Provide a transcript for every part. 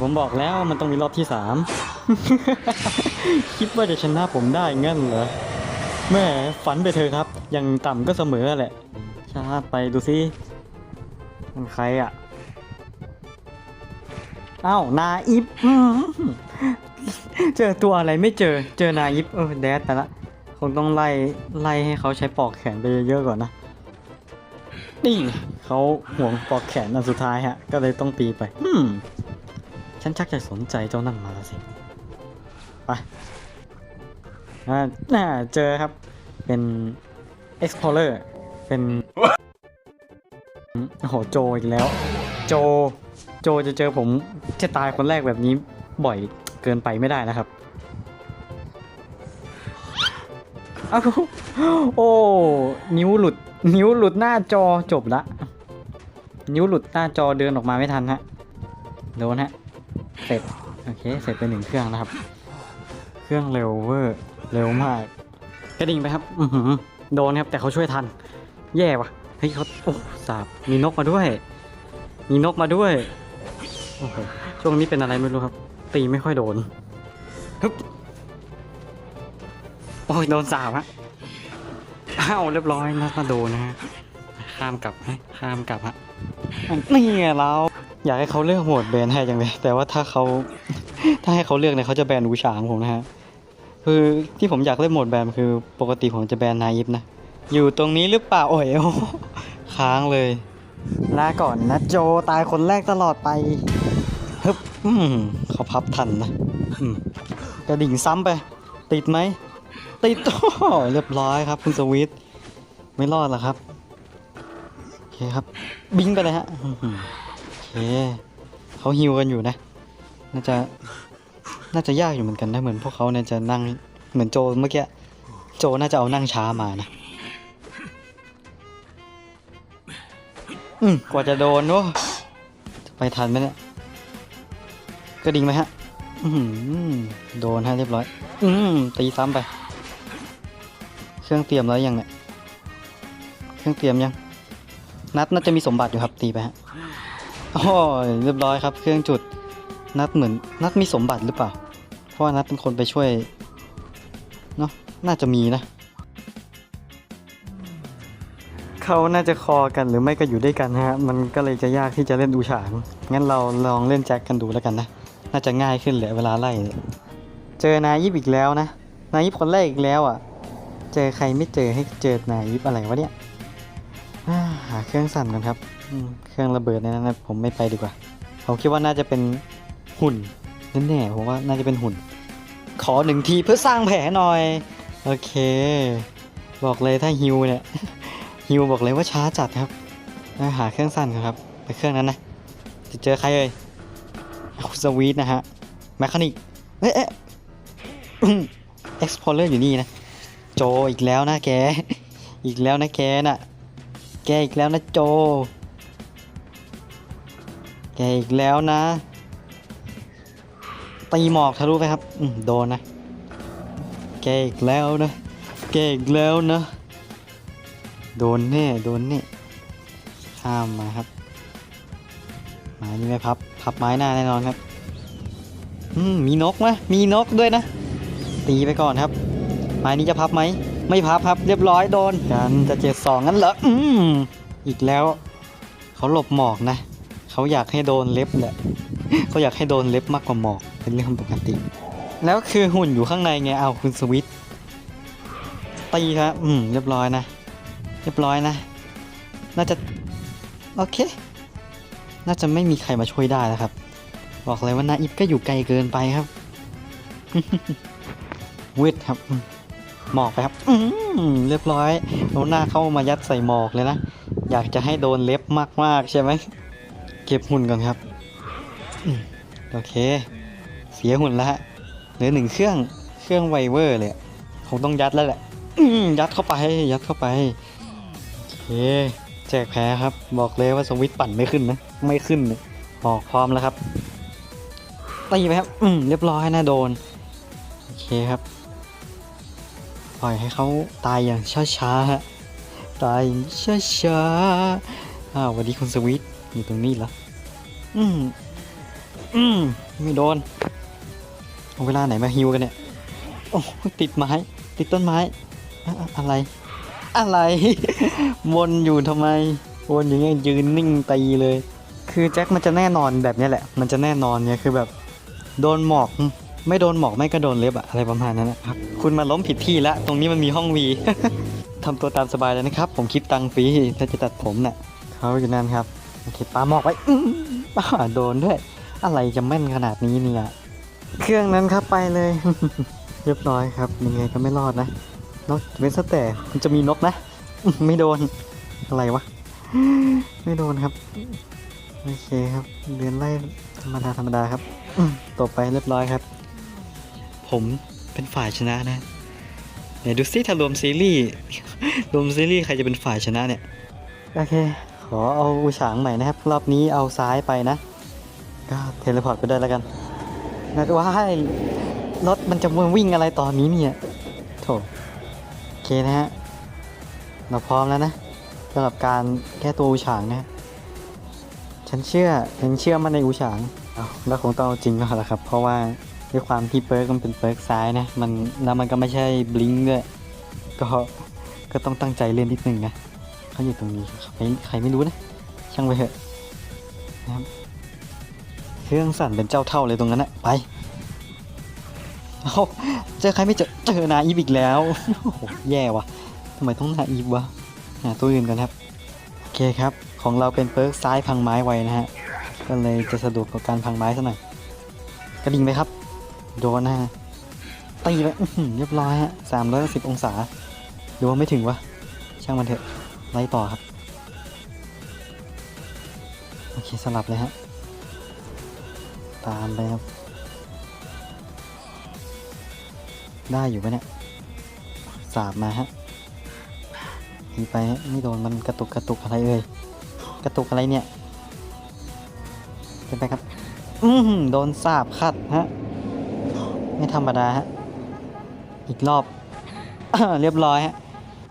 ผมบอกแล้วมันต้องมีรอบที่สาม คิดว่าจะชนะผมได้งั้นเหรอ แม่ฝันไปเถอะครับ ยังต่ำก็เสมอแหละ ชาไปดูสิมันใครอะอ้าวนาอิฟเจอตัวอะไรไม่เจอ เจอนาอิฟเออแดดแต่ละ คงต้องไล่ไล่ให้เขาใช้ปอกแขนไปเยอะๆก่อนนะ นี่เขาห่วงปอกแขนอันสุดท้ายฮะ ก็เลยต้องตีไป อืม ฉันชักจะสนใจเจ้านั่นมาแล้วสิ ไปอ่าน่าเจอครับ เป็น explorer เป็น โอ้โห โจอีกแล้ว โจ โจจะเจอผมจะตายคนแรกแบบนี้บ่อยเกินไปไม่ได้นะครับอาโอ้ นิ้วหลุด นิ้วหลุดหน้าจอจบละ นิ้วหลุดหน้าจอเดินออกมาไม่ทันฮะ โดนฮะ ร็จโอเคเสร็จไปหนึ่งเครื่องนะครับ เครื่องเร็วเวอร์เร็วมากกระดิ่งไปครับอือหือโดนครับแต่เขาช่วยทัน แย่ว่ะเฮ้ยเขาโอ้สาบมีนกมาด้วย มีนกมาด้วยโอ้โหช่วงนี้เป็นอะไรไม่รู้ครับ ตีไม่ค่อยโดนฮึบโอ้ยโดนสาบฮะอ้าวเรียบร้อยนะมาโดนนะฮะข้ามกลับฮะข้ามกลับฮะนี่เรา อยากให้เขาเลือกโหมดแบนให้จังเลย แต่ว่าถ้าเขาถ้าให้เขาเลือกเนี่ยเขาจะแบนอูฉางผมนะฮะคือที่ผมอยากเล่นโหมดแบนคือปกติผมจะแบนนายิปนะ อยู่ตรงนี้หรือเปล่าโอ้ยค้างเลยลาก่อนนะโจตายคนแรกตลอดไปฮึบอืมเขาพับทันนะกระดิ่งซ้ำไป ติดไหมติดโอ้เรียบร้อยครับ คุณสวิตไม่รอดหรอครับ โอเคครับ บิงไปเลยฮะ อื้เขาฮิวกันอยู่นะ น่าจะ น่าจะยากอยู่เหมือนกันนะ เหมือนพวกเขาเนี่ยจะนั่ง เหมือนโจเมื่อกี้ โจน่าจะเอานั่งช้ามานะ อืมกว่าจะโดนโอ้จะไปทันไหมเนี่ยกระดิ่งไหมฮะ อือหือโดนฮะเรียบร้อย อืมตีซ้ำไป เครื่องเตรียมแล้วยังเนี่ย เครื่องเตรียมยัง นัดน่าจะมีสมบัติอยู่ครับตีไปฮะ โอ้ยเรียบร้อยครับเครื่องจุดนัดเหมือนนัดมีสมบัติหรือเปล่า เพราะว่านัดเป็นคนไปช่วยเนาะน่าจะมีนะ เขาน่าจะคอกันหรือไม่ก็อยู่ด้วยกันนะฮะ มันก็เลยจะยากที่จะเล่นดูฉางงั้นเราลองเล่นแจ็คกันดูแล้วกันนะ น่าจะง่ายขึ้นแหละเวลาไล่ เจอนายิบอีกแล้วนะ นายิบคนแรกอีกแล้วอะ เจอใครไม่เจอให้เจอนายิบอะไรวะเนี่ยหาเครื่องสั่นกันครับ อืมเครื่องระเบิดในนั้นนะผมไม่ไปดีกว่า ผมคิดว่าน่าจะเป็นหุ่นแน่ๆผมว่าน่าจะเป็นหุ่น ขอหนึ่งทีเพื่อสร้างแผลหน่อย โอเค บอกเลยถ้าฮิวเนี่ย ฮิวบอกเลยว่าช้าจัดครับอ่าหาเครื่องสั่นครับ ไปเครื่องนั้นนะ จะเจอใครเอ่ยคุณสวีทนะฮะแมคานิกเอ๊ะเอ๊ะเอ็กซ์พอร์เลอร์อยู่นี่นะ โจอีกแล้วนะแก อีกแล้วนะแกน่ะ แกอีกแล้วนะโจ แกอีกแล้วนะ ตีหมอกทะลุไปครับอืโดนนะ แกอีกแล้วนะ แกอีกแล้วนะ โดนแน่ โดนแน่ ข้ามมาครับ ไม้นี่ไม่พับ พับไม้หน้าแน่นอนครับ อืม มีนกไหมมีนกด้วยนะ ตีไปก่อนครับ ไม้นี้จะพับไหม ไม่พับครับ เรียบร้อยโดน กันจะเจ็ดสองงั้นเหรอ อืม อีกแล้ว เขาหลบหมอกนะ เขาอยากให้โดนเล็บแหละเขาอยากให้โดนเล็บมากกว่าหมอกเป็นเรื่องปกติ แล้วคือหุ่นอยู่ข้างในไงเอาคุณสวิตตีครับอืมเรียบร้อยนะ เรียบร้อยนะ น่าจะโอเค น่าจะไม่มีใครมาช่วยได้แล้วครับ บอกเลยว่านาอิฟก็อยู่ไกลเกินไปครับวิทครับหมอกไปครับ อืมเรียบร้อยเอาหน้าเข้ามายัดใส่หมอกเลยนะ อยากจะให้โดนเล็บมากๆใช่ไหม เก็บหุ่นก่อนครับ โอเค เสียหุ่นแล้วฮะเหลือหนึ่งเครื่อง เครื่องไวเวอร์เลย คงต้องยัดแล้วแหละ ยัดเข้าไป ยัดเข้าไป โอเค แจกแพ้ครับ บอกเลยว่าสวิตช์ปั่นไม่ขึ้นนะ ไม่ขึ้นเลยออกพร้อมแล้วครับ ตีไปครับ อืม เรียบร้อยนะโดน โอเคครับ ปล่อยให้เขาตายอย่างช้าๆฮะ ตายอย่าช้าๆ อ้าวสวันนี้คุณสวิตอยู่ตรงนี้เหรอ อืม อืม ไม่โดนเอาเวลาไหนมาฮิวกันเนี่ย โอ้ติดไม้ ติดต้นไม้อะอะอะไร อะไร วนอยู่ทำไม วนอย่างเงี้ยยืนนิ่งตีเลย คือแจ็คมันจะแน่นอนแบบเนี้ยแหละ มันจะแน่นอนเนี่ยคือแบบ โดนหมอก ไม่โดนหมอกไม่ก็โดนเล็บอะอะไรประมาณนั้นนะครับ คุณมาล้มผิดที่แล้วตรงนี้มันมีห้องวีทำตัวตามสบายเลยนะครับ ผมคิดตังค์ฟรีถ้าจะตัดผมเนี่ย เขาอยู่นั่นครับโอเคปาหมอกไว้อื้อป้าโดนด้วย อะไรจะแม่นขนาดนี้เนี่ย เครื่องนั้นครับไปเลย เรียบร้อยครับยังไงก็ไม่รอดนะนกเว้นแต่มันจะมีนกนะ ไม่โดนอะไรวะ ไม่โดนครับ โอเคครับ เดินไล่ธรรมดาธรรมดาครับอืมตบไปเรียบร้อยครับ ผมเป็นฝ่ายชนะนะไหนดูซิถ้ารวมซีรีส์รวมซีรีส์ใครจะเป็นฝ่ายชนะเนี่ย โอเค อเอาอูฉางใหม่นะครับ รอบนี้เอาซ้ายไปนะ ก็เทเลพอร์ตไปด้แล้วกันนะว่าให้รถมันจะมาวิ่งอะไรตอนนี้เนี่ยโถโอเคนะฮะ เราพร้อมแล้วนะสำหรับการแก้ตัวอูฉางนะฉันเชื่อฉันเชื่อมันในอูฉางเอาแล้วคงต้องเอาจริงแล้วครับ เพราะว่าด้วยความที่เปิร์กมันเป็นเปิร์กซ้ายนะมันแล้วมันก็ไม่ใช่บลิงก์ด้วยก็ก็ต้องตั้งใจเล่นนิดนึงนะ เขาอยู่ตรงนี้ใครใครไม่รู้นะ ช่างไปเถอะนะครับเครื่องสั่นเป็นเจ้าเท่าเลยตรงนั้นนะไปเอาเจอใครไม่เจอเจอนาอีฟอีกแล้วโอ้โหแย่วะทำไมต้องนาอีฟวะหาตัวอื่นกันครับโอเคครับของเราเป็นเปิร์กซ้ายพังไม้ไวนะฮะก็เลยจะสะดวกกับการพังไม้ซะหน่อยกระดิ่งไปครับ โดนนะฮะตีไปเรียบร้อยฮะสามร้อยสิบองศาหรือว่าไม่ถึงวะช่างมันเถอะ ไล่ต่อครับ โอเคสลับเลยฮะตามไปครับ ได้อยู่ปะเนี่ยสาบมาฮะทีไปฮะไม่โดนมันกระตุกกระตุกอะไรเอ่ยกระตุกอะไรเนี่ยเป็นไปครับ อือหือโดนสาบขัดฮะ ไม่ธรรมดาฮะ อีกรอบ เรียบร้อยฮะ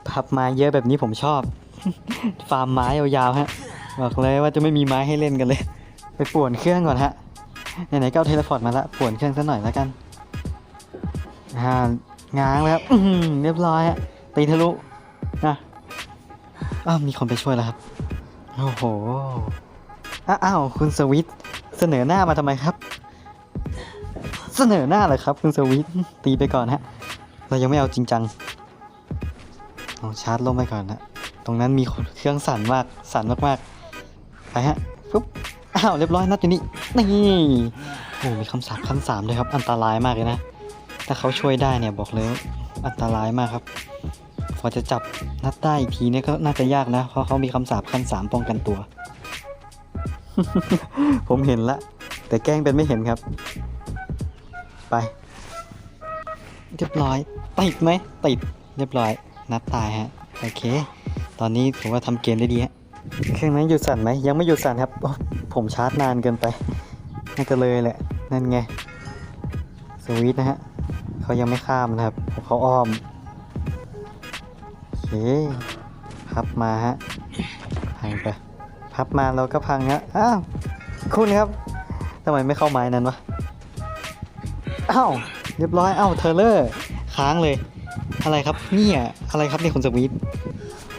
พับม้เยอะแบบนี้ผมชอบ ฟาร์มไม้ยาวๆฮะ บอกเลยว่าจะไม่มีไม้ให้เล่นกันเลย ไปป่วนเครื่องก่อนฮะ ไหนๆก็เอาเทเลพอร์ตมาละป่วนเครื่องซะหน่อยแล้วกันอ่าง้างแล้วเรียบร้อยฮะ ตีทะลุนะอ้าวมีคนไปช่วยแล้วครับ โอ้โห อ้าอ้าวคุณสวิตเสนอหน้ามาทำไมครับ เสนอหน้าเหรอครับ คุณสวิตตีไปก่อนฮะ เรายังไม่เอาจริงจังเอาชาร์จลมไปก่อนนะ ตรงนั้นมีเครื่องสั่นมาก สั่นมากๆ ไปฮะปุ๊บ อ้าว เรียบร้อยนัดอยู่นี่ นี่ โอ้ มีคำสาปขั้นสามด้วยครับ อันตรายมากเลยนะ ถ้าเขาช่วยได้เนี่ยบอกเลยอันตรายมากครับ พอจะจับนัดได้อีกทีเนี่ยก็น่าจะยากนะ เพราะเขามีคำสาปขั้นสามป้องกันตัว ผมเห็นละ แต่แกล้งเป็นไม่เห็นครับ ไป เรียบร้อย ติดไหมติด เรียบร้อย นัดตายฮะ โอเค ตอนนี้ผมว่าทำเกมได้ดีฮะเครื่องนั้นหยุดสั่นไหมยังไม่หยุดสั่นครับ ผมชาร์จนานเกินไปน่าจะเลยแหละ นั่นไงสวิตนะฮะเขายังไม่ข้ามนะครับเขาอ้อมโอเคพับมาฮะพังไปพับมาเราก็พังฮะอ้าวคุณครับทำไมไม่เข้าไม้นั้นวะอ้าวเรียบร้อยอ้าวเทเลอร์ค้างเลย อะไรครับเนี่ยอะไรครับเนี่ยคุณสวิต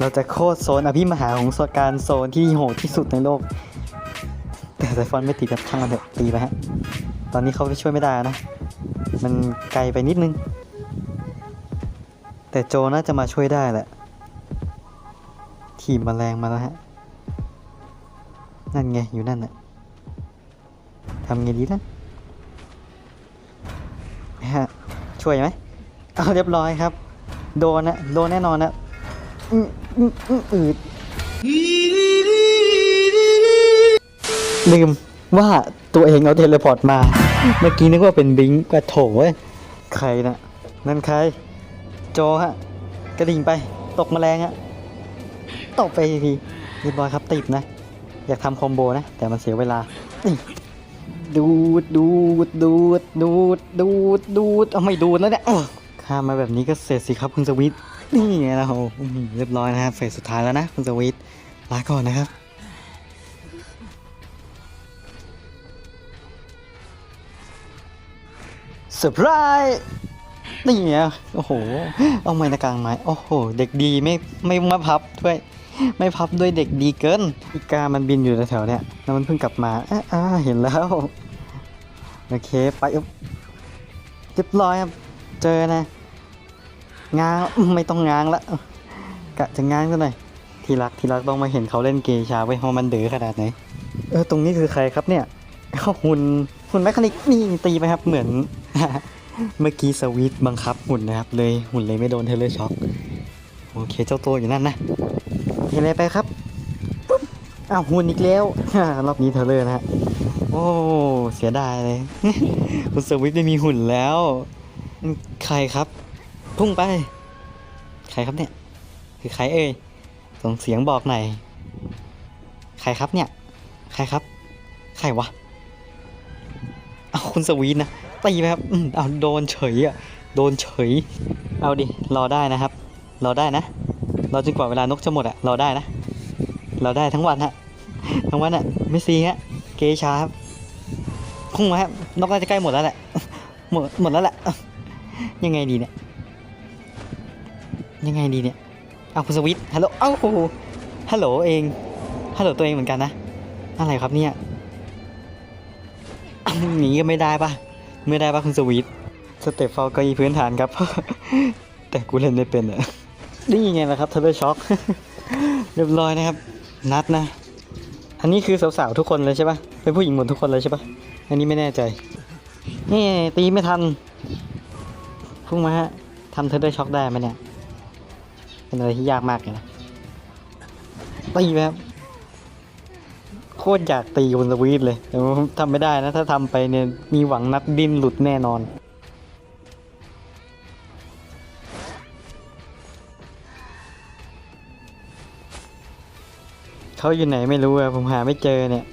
เราจะโคตรโซนอภิมหาของสการโซนที่โหดที่สุดในโลก แต่ไซฟอนไม่ตีกับช่างมันเถอะตีไปฮะ ตอนนี้เขาช่วยไม่ได้นะ มันไกลไปนิดนึง แต่โจน่าจะมาช่วยได้แหละทีมแมลงมาแล้วฮะ นั่นไงอยู่นั่นน่ะทำไงดีนะฮะช่วยไหมเอาเรียบร้อยครับ โดนนะโดนแน่นอนนะ อืมอืออืดลืมว่าตัวเองเอาเทเลพอร์ตมา เมื่อกี้นึกว่าเป็นบิงกระโถเว้ยใครนะนั่นใคร โจฮะ กระดิ่งไป ตกแมลงฮะ ตกไปทีเรียบร้อยครับติดนะ อยากทำคอมโบนะ แต่มันเสียเวลา ดูดดูดดูดดูดดูดดูดเอาไม่ดูดแล้วเนี่ยข้ามมาแบบนี้ก็เสร็จสิครับคุณสวิต นี่ไงนะโอ้โหเรียบร้อยนะครับเฟสสุดท้ายแล้วนะคุณสวิตลาก่อนนะครับเซอร์ไพรส์นี่ไงโอ้โห เอาไม้ตะกลางไม้โอ้โห เด็กดีไม่ไม่มาพับด้วย ไม่พับด้วยเด็กดีเกินอีกามันบินอยู่แถวๆเนี้ยแล้วมันเพิ่งกลับมาอ่าเห็นแล้วโอเคไปยุบเรียบร้อยครับ เจอนะ ง้างไม่ต้องง้างละกะจะง้างซะหน่อยทีรักทีรักต้องมาเห็นเขาเล่นเกย์ชาไว้เพราะมันเดือขนาดไหนเออตรงนี้คือใครครับเนี่ยหุ่นหุ่นแมคคานิกนี่ตีไปครับเหมือน เมื่อกี้สวิตบังคับหุ่นนะครับ เลยหุ่นเลยไม่โดนเทเลช็อคโอเคเจ้าตัวอยู่นั่นนะมีอะไรไปครับปุ๊บอ้าวหุ่นอีกแล้วรอบนี้เทเลอร์นะฮะโอ้เสียดายเลยคุณสวิตไม่มีหุ่นแล้ว ใครครับ พุ่งไป ใครครับเนี่ย คือใครเอ่ย ส่งเสียงบอกหน่อย ใครครับเนี่ย ใครครับ ใครวะ เอาคุณสวีทนะตีไปครับอืมเอาโดนเฉยอะ โดนเฉย เอาดิ รอได้นะครับ รอได้นะ รอจนกว่าเวลานกจะหมดอะ รอได้นะ รอได้ทั้งวันฮะ ทั้งวันอะ ไม่ซีฮะ เกชาครับพุ่งมาครับ นกน่าจะใกล้หมดแล้วแหละ หมดหมดแล้วแหละ ยังไงดีเนี่ย ยังไงดีเนี่ย เอาคุณสวิตฮัลโหล เอ้าโอ้โหฮัลโหลเอง ฮัลโหลตัวเองเหมือนกันนะ อะไรครับเนี่ยหนีก็ไม่ได้ปะไม่ได้ปะคุณสวีทสเต็ปเฟลก็อีพื้นฐานครับ แต่กูเล่นไม่เป็นอะนี่ยไงล่ะครับเทเลช็อค เรียบร้อยนะครับ นัดนะ อันนี้คือสาวๆทุกคนเลยใช่ปะเป็นผู้หญิงหมดทุกคนเลยใช่ปะอันนี้ไม่แน่ใจ นี่ตีไม่ทันพุ่งมาฮะทำเทเลช็อคได้ไหมเนี่ย เป็นอะไรที่ยากมากเลยนะตีไปครับโคตรอยากตีคุณสวีทเลยแต่ว่าทำไม่ได้นะ ถ้าทำไปเนี่ยมีหวังนัดดิ้นหลุดแน่นอนเขาอยู่ไหนไม่รู้อะผมหาไม่เจอเนี่ย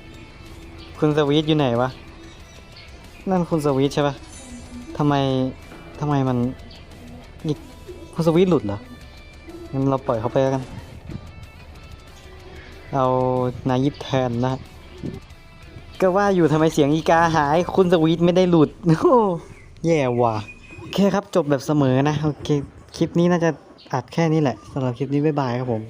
คุณสวีทอยู่ไหนวะ นั่นคุณสวีทใช่ปะทำไมทำไมมันนี่คุณสวีทหลุดเหรอ งั้นเราปล่อยเขาไปแล้วกัน เอานายิบแทนนะ ก็ว่าอยู่ทำไมเสียงอีกาหาย คุณสวีทไม่ได้หลุดโอ้แย่ว่ะโอเคครับจบแบบเสมอนะ โอเค คลิปนี้น่าจะอัดแค่นี้แหละสำหรับคลิปนี้บ๊ายบายครับผม